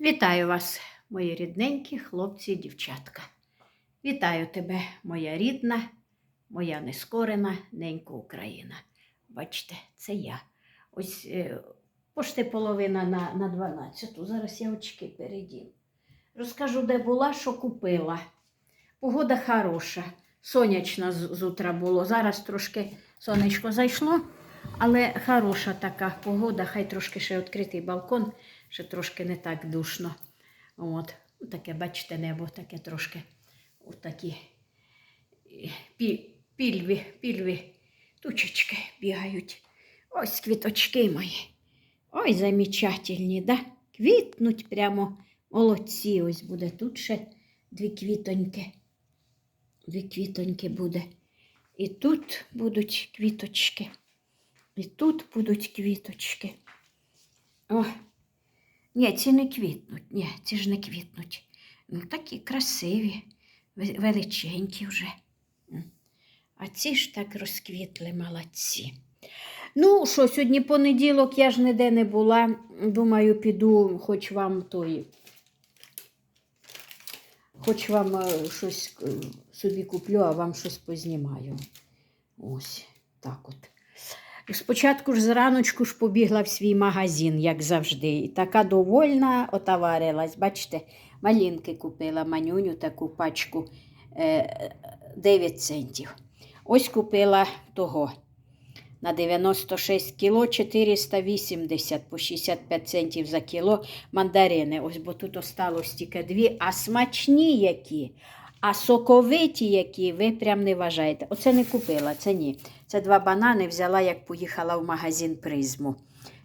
Вітаю вас, мої рідненькі хлопці і дівчатка. Вітаю тебе, моя рідна, моя нескорена ненька Україна. Бачите, це я. Ось е, пошти половина на, на 12. Зараз я очки передім. Розкажу, де була, що купила. Погода хороша, сонячна з, з утра було. Зараз трошки сонечко зайшло, але хороша така погода, хай трошки ще відкритий балкон, ще трошки не так душно. От. Таке, бачите, небо таке трошки отакі пі, пільві, пільві тучечки бігають. Ось квіточки мої. Ой, замечательні, да? Квітнуть прямо молодці. Ось буде тут ще дві квітоньки. Дві квітоньки буде. І тут будуть квіточки. І тут будуть квіточки. О, ні, ці не квітнуть. Ні, ці ж не квітнуть. Ну, такі красиві, величенькі вже. А ці ж так розквітли молодці. Ну, що, сьогодні понеділок, я ж ніде не була. Думаю, піду, хоч вам той. Хоч вам е, щось е, собі куплю, а вам щось познімаю. Ось так от. Спочатку ж зраночку ж побігла в свій магазин, як завжди. І така довольна отоварилась. Бачите, малинки купила манюню таку пачку е, 9 центів. Ось купила того на 96 кіло 480 по 65 центів за кіло мандарини. Ось бо тут осталось тільки дві, а смачні які, а соковиті які, ви прям не вважаєте. Оце не купила, це ні. Це два банани взяла, як поїхала в магазин призму.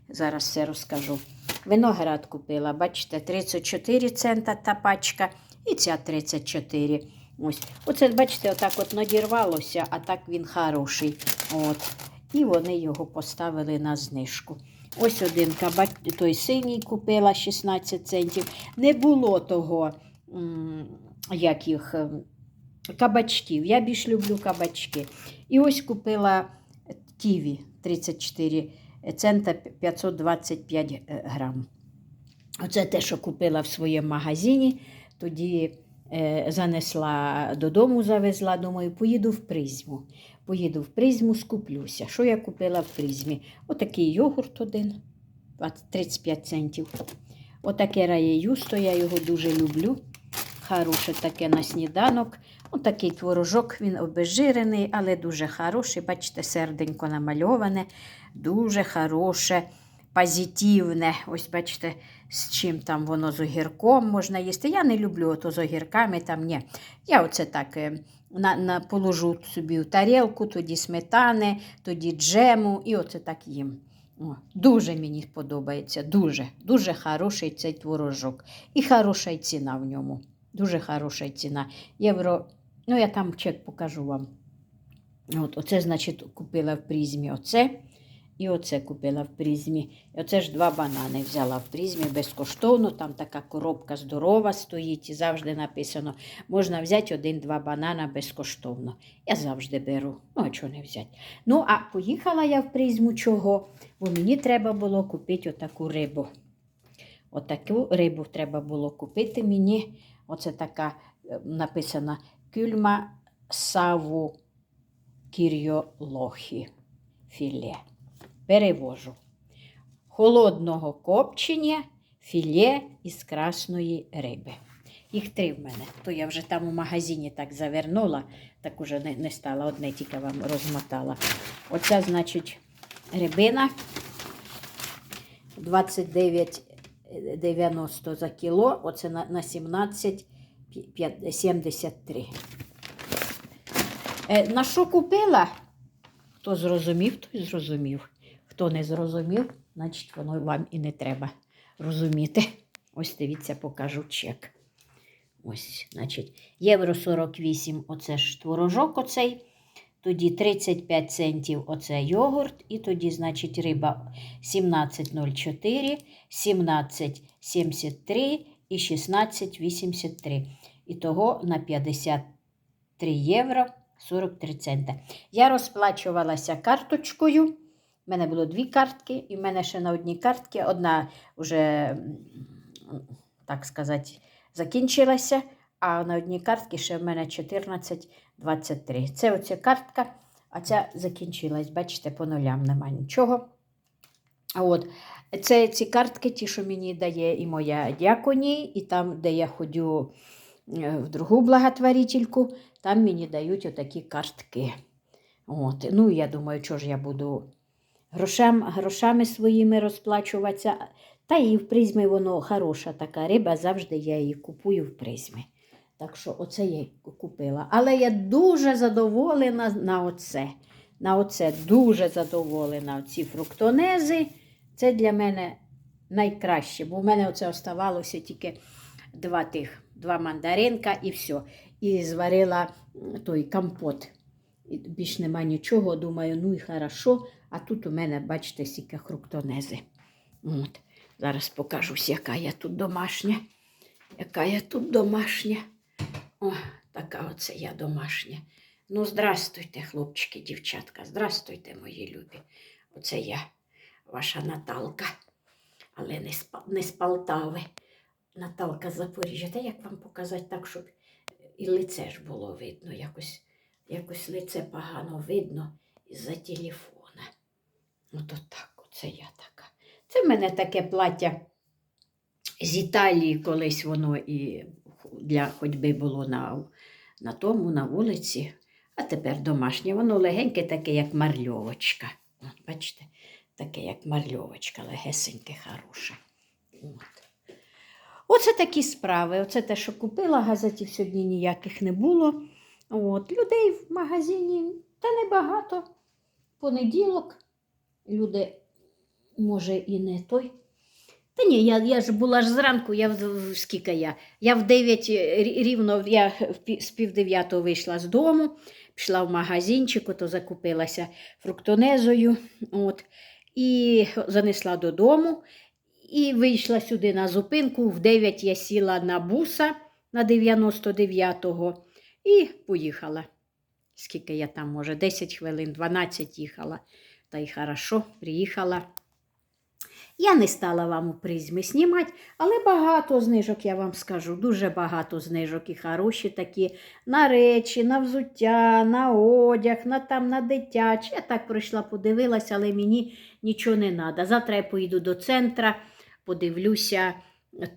Зараз все розкажу. Виноград купила, бачите, 34 цента та пачка і ця 34. Ось. Оце, бачите, отак от надірвалося, а так він хороший. От. І вони його поставили на знижку. Ось один кабак, той синій купила 16 центів. Не було того, як їх, ем, кабачків. Я більш люблю кабачки. І ось купила ківі 34 цента 525 е, грам. Оце те, що купила в своєму магазині. Тоді е, занесла додому, завезла, думаю, поїду в призму. Поїду в призму, скуплюся. Що я купила в призмі? Отакий йогурт один, 35 центів. Отаке рає юсто, я його дуже люблю. Хороше таке на сніданок. Отакий творожок, він обезжирений, але дуже хороший. Бачите, серденько намальоване, дуже хороше, позитивне. Ось бачите, з чим там воно з огірком можна їсти. Я не люблю ото з огірками, там ні. Я оце так е, на, на, положу собі в тарілку, тоді сметани, тоді джему, і оце так їм. О, дуже мені подобається, дуже, дуже хороший цей творожок. І хороша ціна в ньому. Дуже хороша ціна. Євро, ну я там чек покажу вам. От, оце, значить, купила в призмі оце. І оце купила в призмі. І оце ж два банани взяла в призмі безкоштовно. Там така коробка здорова стоїть і завжди написано, можна взяти один-два банана безкоштовно. Я завжди беру. Ну, а чого не взяти? Ну, а поїхала я в призму чого? Бо мені треба було купити отаку рибу. Отаку рибу треба було купити мені. Оце така е, kylmä savu kirjo лохи філе. Перевожу. Холодного копчення філе із красної риби. Їх три в мене. То я вже там у магазині так завернула, так уже не, не стала, одне тільки вам розмотала. Оця, значить, рибина 29,90 за кіло, оце на, на 17 73. Е, на що купила? Хто зрозумів, той зрозумів. Хто не зрозумів, значить воно вам і не треба розуміти. Ось дивіться, покажу чек. Ось, значить, євро 48 оце ж творожок оцей. Тоді 35 центів оце йогурт. І тоді, значить, риба 17,04, 17,73 і 16,83. І того на 53 євро 43 цента. Я розплачувалася карточкою. У мене було дві картки, і в мене ще на одній картці одна вже так сказати, закінчилася, а на одній картці ще в мене 14,23. Це оця картка, а ця закінчилась. Бачите, по нулям нема нічого. От це ці картки, ті, що мені дає і моя дяконі, і там, де я ходю в другу благотворительку, там мені дають отакі картки. От. Ну, я думаю, що ж я буду грошам, грошами своїми розплачуватися. Та і в призмі воно хороша така риба, завжди я її купую в призмі. Так що оце я купила. Але я дуже задоволена на оце. На оце дуже задоволена. Ці фруктонези. Це для мене найкраще, бо в мене оце оставалося тільки два тих, два мандаринка і все. І зварила той компот. І більш нема нічого. Думаю, ну і хорошо. А тут у мене, бачите, стільки фруктонези. От. Зараз покажусь, яка я тут домашня. Яка я тут домашня. О, така оце я домашня. Ну, здрастуйте, хлопчики, дівчатка, здрастуйте, мої любі. Оце я, ваша Наталка, але не з, не з Полтави. Наталка Запоріжжя. Та як вам показати так, щоб і лице ж було видно, якось, якось лице погано видно із-за телефона. Ото так, оце я така. Це в мене таке плаття з Італії, колись воно і для ходьби було на, на тому, на вулиці, а тепер домашнє. Воно легеньке, таке, як марльовочка. От, бачите, таке, як марльовочка, легесеньке, хороше. От. Оце такі справи. Оце те, що купила, газетів сьогодні ніяких не було. От. Людей в магазині та небагато. Понеділок. Люди, може, і не той. Та ні, я, я ж була ж зранку, я в, скільки я? Я в 9 рівно, я з пів вийшла з дому, пішла в магазинчик, ото закупилася фруктонезою, от, і занесла додому. І вийшла сюди на зупинку. В 9 я сіла на буса на 99-го і поїхала. Скільки я там, може, 10 хвилин, 12 їхала. Та й хорошо, приїхала. Я не стала вам у призмі знімати, але багато знижок, я вам скажу, дуже багато знижок і хороші такі на речі, на взуття, на одяг, на там на дитяче. Я так пройшла, подивилася, але мені нічого не треба. Завтра я поїду до центра, подивлюся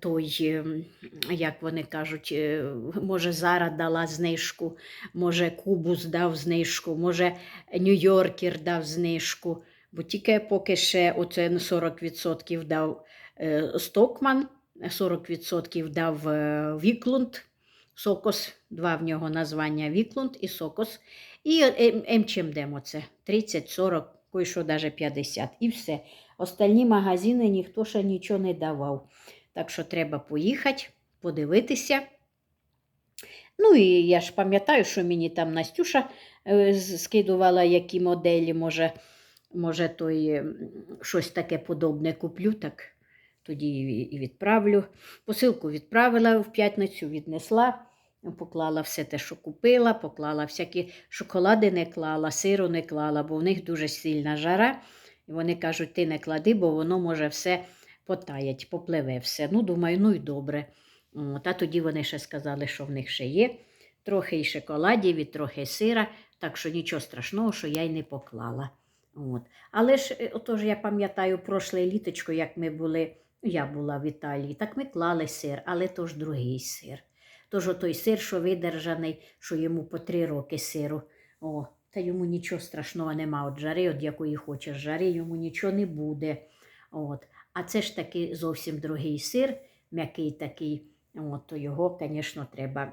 той, ем, як вони кажуть, е, може, Зара дала знижку, може, Кубус дав знижку, може, Нью-Йоркер дав знижку. Бо тільки поки ще оце на 40% дав е, Стокман, 40% дав е, Віклунд, Сокос, два в нього названня Віклунд і Сокос. І е, МЧМД оце 30, 40, кое-що навіть 50. І все. Остальні магазини ніхто ще нічого не давав. Так що треба поїхати, подивитися. Ну і я ж пам'ятаю, що мені там Настюша е, скидувала, які моделі, може, може, той щось таке подобне куплю, так тоді і відправлю. Посилку відправила в п'ятницю, віднесла, поклала все те, що купила, поклала всякі шоколади не клала, сиру не клала, бо в них дуже сильна жара. І вони кажуть, ти не клади, бо воно може все потаять, попливе все. Ну, думаю, ну і добре. От, а тоді вони ще сказали, що в них ще є трохи і шоколадів, і трохи сира, так що нічого страшного, що я й не поклала. От. Але ж, е, отож, я пам'ятаю прошле літочко, як ми були, ну, я була в Італії, так ми клали сир, але то ж другий сир. Тож отой сир, що видержаний, що йому по три роки сиру. О, та йому нічого страшного нема від жари, від якої хочеш жари, йому нічого не буде. От. А це ж таки зовсім другий сир, м'який такий. От, то його, звісно, треба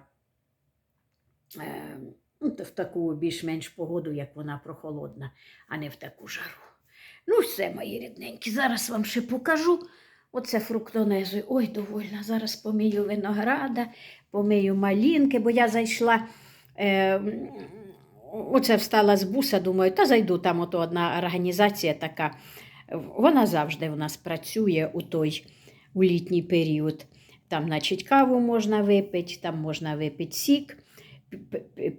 е, ну, в таку більш-менш погоду, як вона прохолодна, а не в таку жару. Ну, все, мої рідненькі, зараз вам ще покажу. Оце фруктонези. Ой, довольна. Зараз помию винограда, помию малінки, бо я зайшла. Е, оце встала з буса, думаю, та зайду там ото одна організація така. Вона завжди у нас працює у той у літній період. Там, значить, каву можна випити, там можна випити сік,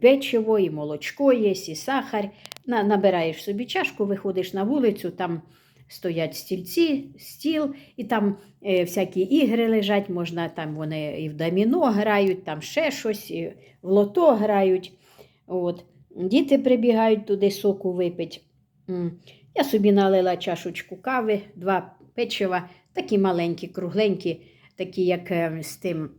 печиво, і молочко є, і сахар. На, набираєш собі чашку, виходиш на вулицю, там стоять стільці, стіл, і там е, всякі ігри лежать, можна там вони і в доміно грають, там ще щось, і в лото грають. От. Діти прибігають туди соку випить. Я собі налила чашечку кави, два печива, такі маленькі, кругленькі, такі, як е, з тим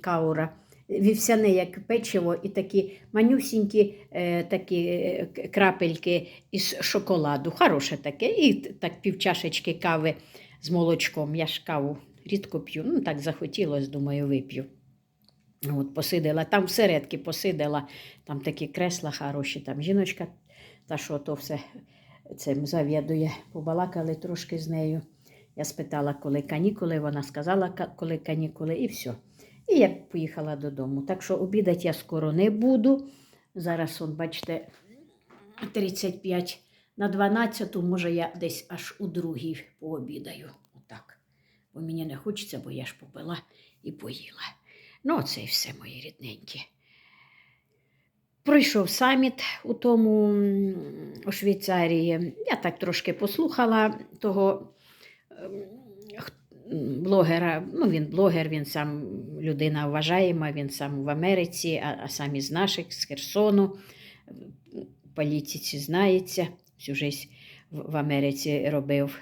каура. Вівсяне, як печиво, і такі манюсінькі е, такі е, крапельки із шоколаду. Хороше таке. І так півчашечки кави з молочком. Я ж каву рідко п'ю. Ну, так захотілося, думаю, вип'ю. От, посидела, там всередки посидела, там такі кресла хороші, там жіночка, та що то все цим завідує. Побалакали трошки з нею. Я спитала, коли канікули, вона сказала, коли канікули, і все. І я поїхала додому. Так що обідати я скоро не буду. Зараз, он, бачите, 35 на 12, може я десь аж у другій пообідаю. Отак. Бо мені не хочеться, бо я ж попила і поїла. Ну, оце і все, мої рідненькі. Пройшов саміт у тому у Швейцарії. Я так трошки послухала того ем, блогера. Ну, він блогер, він сам людина вважаєма, він сам в Америці, а, а сам із наших, з Херсону. В політиці знається, всю життя в, в Америці робив.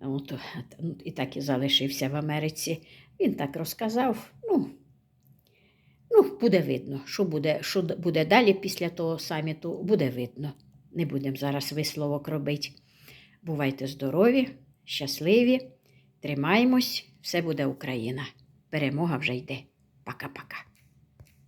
От, ну, і так і залишився в Америці. Він так розказав. Буде видно, що буде, що буде далі після того саміту, буде видно. Не будемо зараз висловок робити. Бувайте здорові, щасливі, тримаємось, все буде Україна. Перемога вже йде. Пока-пока.